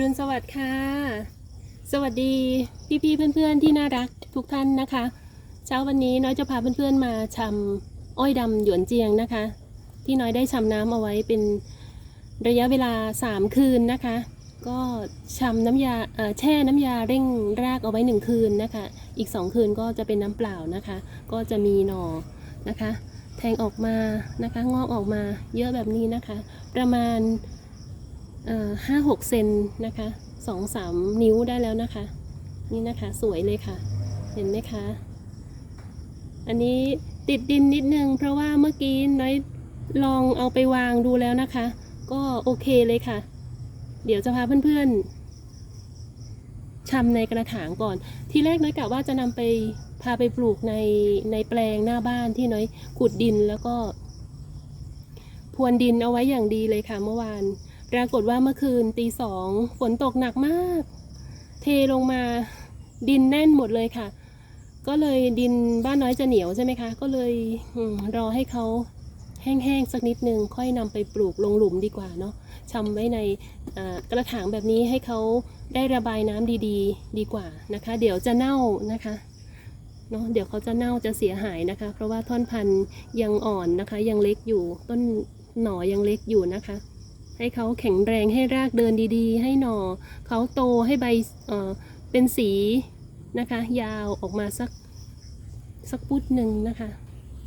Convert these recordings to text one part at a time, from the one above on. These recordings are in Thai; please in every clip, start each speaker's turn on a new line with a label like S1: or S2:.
S1: รุณสวัสดิ์ค่ะ สวัสดีพี่ๆเพื่อนๆที่น่ารักทุกท่านนะคะ เช้าวันนี้น้อยจะพาเพื่อนๆมาชำอ้อยดำหยวนเจียงนะคะ ที่น้อยได้ชำน้ำเอาไว้เป็นระยะเวลา 3 คืนนะคะ ก็ชำน้ำยาแช่น้ำยาเร่งรากเอาไว้ 1 คืนนะคะ อีก 2 คืนก็จะเป็นน้ำเปล่านะคะ ก็จะมีหน่อนะคะ แทงออกมานะคะ งอกออกมาเยอะแบบนี้นะคะ ประมาณ ห้าหกเซนนะคะสองสามนิ้วได้แล้วนะคะ นี่นะคะสวยเลยค่ะ เห็นไหมคะ อันนี้ติดดินนิดนึง เพราะว่าเมื่อกี้น้อยลองเอาไปวางดูแล้วนะคะ ก็โอเคเลยค่ะ เดี๋ยวจะพาเพื่อนๆชำในกระถางก่อน ที่แรกน้อยกะว่าจะนำไปพาไปปลูกในในแปลงหน้าบ้านที่น้อยขุดดินแล้วก็พรวนดินเอาไว้อย่างดีเลยค่ะเมื่อวาน ปรากฏว่าเมื่อคืนตีสองฝนตกหนักมาก เทลงมาดินแน่นหมดเลยค่ะ ก็เลยดินบ้านน้อยจะเหนียวใช่ไหมคะ ก็เลยอรอให้เขาแห้งๆสักนิดนึงค่อยนำไปปลูกลงหลุมดีกว่าเนาะชำไว้ในกระถางแบบนี้ให้เขาได้ระบายน้ำดีๆดีกว่านะคะ เดี๋ยวจะเน่านะคะเนาะเดี๋ยวเขาจะเน่าจะเสียหายนะคะ เพราะว่าท่อนพันธุ์ยังอ่อนนะคะ ยังเล็กอยู่ต้นหน่อยังเล็กอยู่นะคะ ให้เขาแข็งแรงให้รากเดินดีๆ ให้หน่อเขาโตให้ใบเเป็นสีนะคะ ยาวออกมาสักสักพุดหนึ่งนะคะ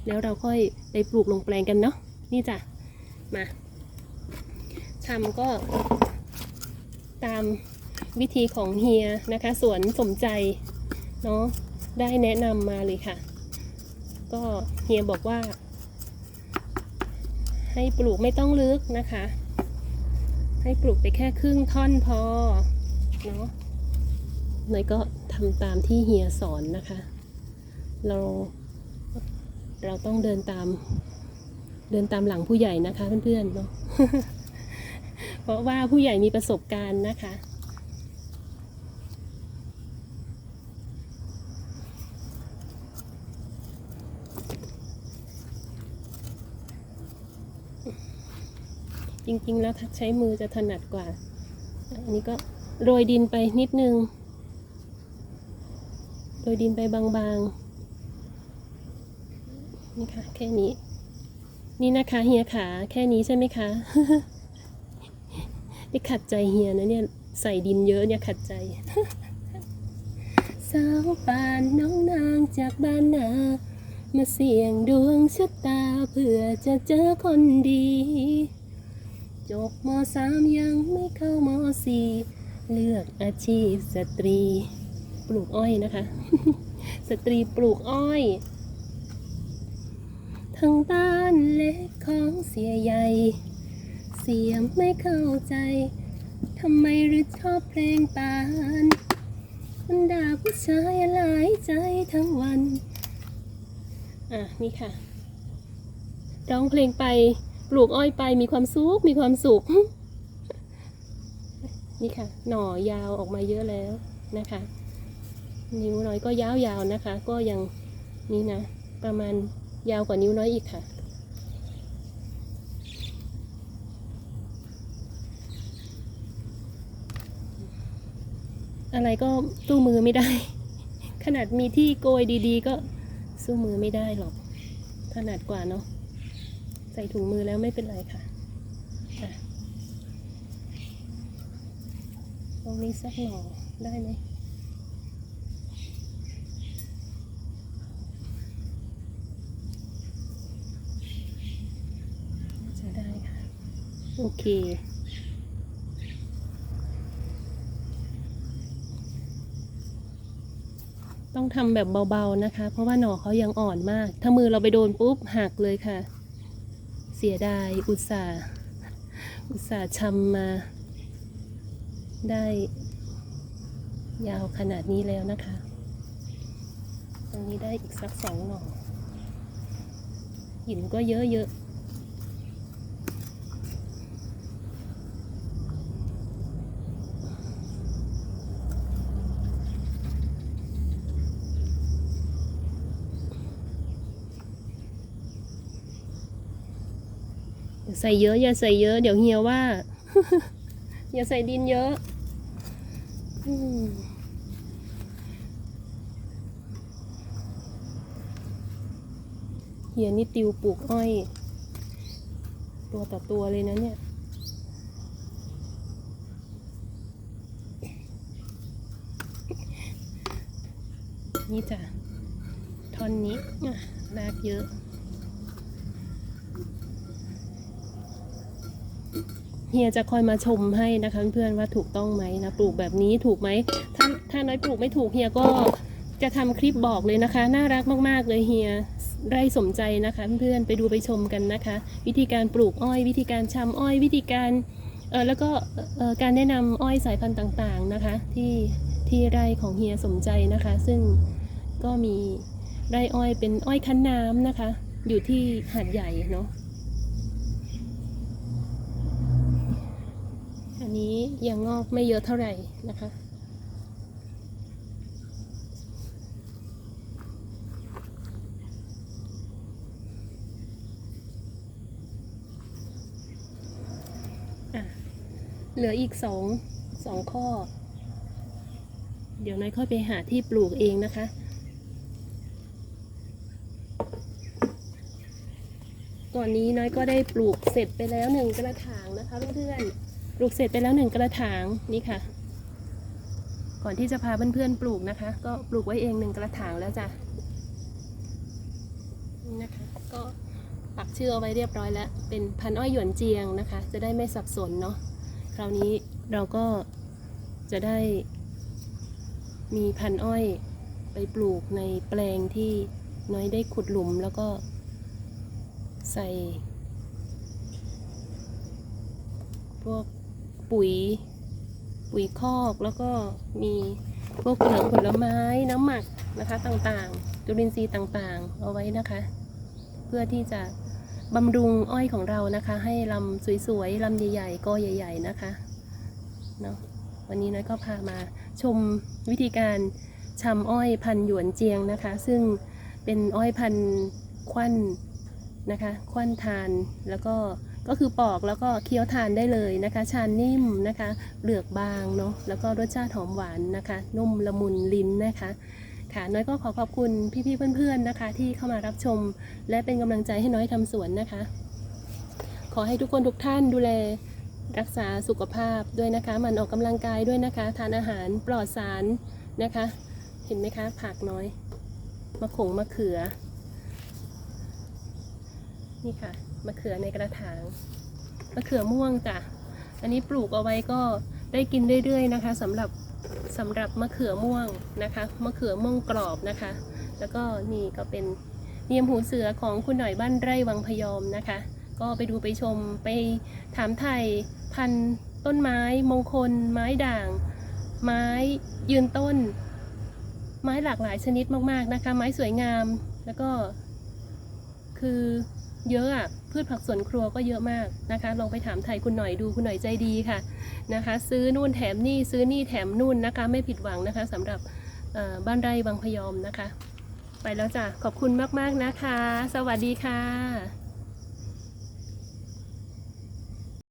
S1: แล้วเราค่อยไปปลูกลงแปลงกันเนาะนี่จ้ะมาทำก็ตามวิธีของเฮียนะคะสวนสมใจเนาะได้แนะนำมาเลยค่ะ ก็เฮียบอกว่า ให้ปลูกไม่ต้องลึกนะคะ ให้ปลูกไปแค่ครึ่งท่อนพอเนาะหน่อยก็ทำตามที่เฮียสอนนะคะ เราเราต้องเดินตาม เดินตามหลังผู้ใหญ่นะคะเพื่อนๆเนาะเพราะว่าผู้ใหญ่มีประสบการณ์นะคะ จริง ๆ แล้วใช้มือจะถนัดกว่า อันนี้ก็โรยดินไปนิดนึง โรยดินไปบางๆ นี่ค่ะ แค่นี้ นี่นะคะเฮียขาแค่นี้ใช่ไหมคะนี่ขัดใจเฮียนะเนี่ยใส่ดินเยอะเนี่ยขัดใจ สาวปานน้องนางจากบ้านนา มาเสี่ยงดวงชะตาเพื่อจะเจอคนดี จบมสามยังไม่เข้ามสี่เลือกอาชีพสตรี ปลูกอ้อยนะคะ สตรีปลูกอ้อยทั้งบ้านเล็กของเสียใหญ่ เสียไม่เข้าใจทำไมหรือชอบเพลงปานมันด่าผู้ชายหลายใจทั้งวัน อะ นี่ค่ะ ร้องเพลงไป ปลูกอ้อยไปมีความสุขมีความสุข นี่ค่ะ หน่อยาวออกมาเยอะแล้วนะคะ นิ้วน้อยก็ยาวๆนะคะ ก็ยังนี่นะ ประมาณยาวกว่านิ้วน้อยอีกค่ะ อะไรก็สู้มือไม่ได้ ขนาดมีที่โกยดีๆ ก็สู้มือไม่ได้หรอก ถนัดกว่าเนาะ ส่ถุงมือแล้วไม่เป็นไรค่ะอะตรงนี้สักหน่อได้ไหมจะได้ค่ะ โอเคต้องทำแบบเบาๆนะคะ เพราะว่าหน่อเขายังอ่อนมาก ถ้ามือเราไปโดนปุ๊บหักเลยค่ะ เสียดายอุตส่าห์อุตส่าห์ชำมา ได้ยาวขนาดนี้แล้วนะคะ ตรงนี้ได้อีกสักสองหน่อหินก็เยอะๆ ใส่เยอะ อย่าใส่เยอะ เดี๋ยวเฮียว่า อย่าใส่ดินเยอะเฮียนี่ติวปลูกอ้อย ตัวต่อตัวเลยนะเนี่ยนี่จ้ะท่อนนี้อะรากเยอะ เฮียจะคอยมาชมให้นะคะเพื่อนว่าถูกต้องไหมนะปลูกแบบนี้ถูกไหมถ้าถ้าน้อยปลูกไม่ถูกเฮียก็จะทำคลิปบอกเลยนะคะ น่ารักมาก ๆ เลยเฮียไร่สมใจนะคะ เพื่อนๆไปดูไปชมกันนะคะ วิธีการปลูกอ้อย วิธีการชำอ้อย วิธีการเออแล้วก็เอ่อการแนะนำอ้อยสายพันธุ์ต่างๆนะคะ ที่ที่ไร่ของเฮียสมใจนะคะ ซึ่งก็มีไร่อ้อยเป็นอ้อยคั้นน้ำนะคะ อยู่ที่หาดใหญ่เนาะ อันนี้ยังงอกไม่เยอะเท่าไหร่นะคะ เหลืออีกสองสองข้อ เดี๋ยวนายค่อยไปหาที่ปลูกเองนะคะก่อนนี้น้อยก็ได้ปลูกเสร็จไปแล้วหนึ่งกระถางนะคะเพื่อนๆ ปลูกเสร็จไปแล้วหนึ่งกระถางนี่ค่ะ ก่อนที่จะพาเพื่อนๆปลูกนะคะ ก็ปลูกไว้เองหนึ่งกระถางแล้วจ้ะนะคะก็ปักชื่อเอาไว้เรียบร้อยแล้ว เป็นพันอ้อยหยวนเจียงนะคะ จะได้ไม่สับสนเนาะคราวนี้เราก็จะได้มีพันอ้อยไปปลูกในแปลงที่น้อยได้ขุดหลุมแล้วก็ใส่ พวก ปุ๋ย ปุ๋ยคอกแล้วก็มีพวกเปลือกผลไม้น้ำหมักนะคะต่างๆ จุลินทรีย์ต่างๆ เอาไว้นะคะ เพื่อที่จะบำรุงอ้อยของเรานะคะ ให้ลำสวยๆลำใหญ่ๆก็ใหญ่ ๆนะคะเนาะวันนี้น้อยก็พามาชมวิธีการชำอ้อยพันหยวนเจียงนะคะ ซึ่งเป็นอ้อยพันควันนะคะควันทานแล้วก็ ก็คือปอกแล้วก็เคี้ยวทานได้เลยนะคะ ชานนิ่มนะคะเปลือกบางเนาะแล้วก็รสชาติหอมหวานนะคะ นุ่มละมุนลิ้นนะคะค่ะน้อยก็ขอขอบคุณพี่ๆเพื่อนๆนะคะ ที่เข้ามารับชม และเป็นกำลังใจให้น้อยทำสวนนะคะ ขอให้ทุกคนทุกท่านดูแลรักษาสุขภาพด้วยนะคะ มันออกกำลังกายด้วยนะคะ ทานอาหารปลอดสารนะคะ เห็นไหมคะผักน้อยมะขงมะเขือ นี่ค่ะมะเขือในกระถางมะเขือม่วงจ้ะอันนี้ปลูกเอาไว้ก็ได้กินเรื่อยๆนะคะสำหรับสำหรับมะเขือม่วงนะคะมะเขือม่วงกรอบนะคะ แล้วก็นี่ก็เป็นเนียมหูเสือของคุณหน่อยบ้านไร่วังพยอมนะคะ ก็ไปดูไปชมไปถามไทยพันต้นไม้มงคล ไม้ด่าง ไม้ยืนต้น ไม้หลากหลายชนิดมากๆนะคะ ไม้สวยงามแล้วก็คือ เยอะอะพืชผักสวนครัวก็เยอะมากนะคะ ลองไปถามไทยคุณหน่อยดูคุณหน่อยใจดีค่ะนะคะ ซื้อนู่นแถมนี่ซื้อนี่แถมนู่นนะคะ ไม่ผิดหวังนะคะสำหรับบ้านไร่บางพยอมนะคะ ไปแล้วจ้ะขอบคุณมากๆนะคะ สวัสดีค่ะ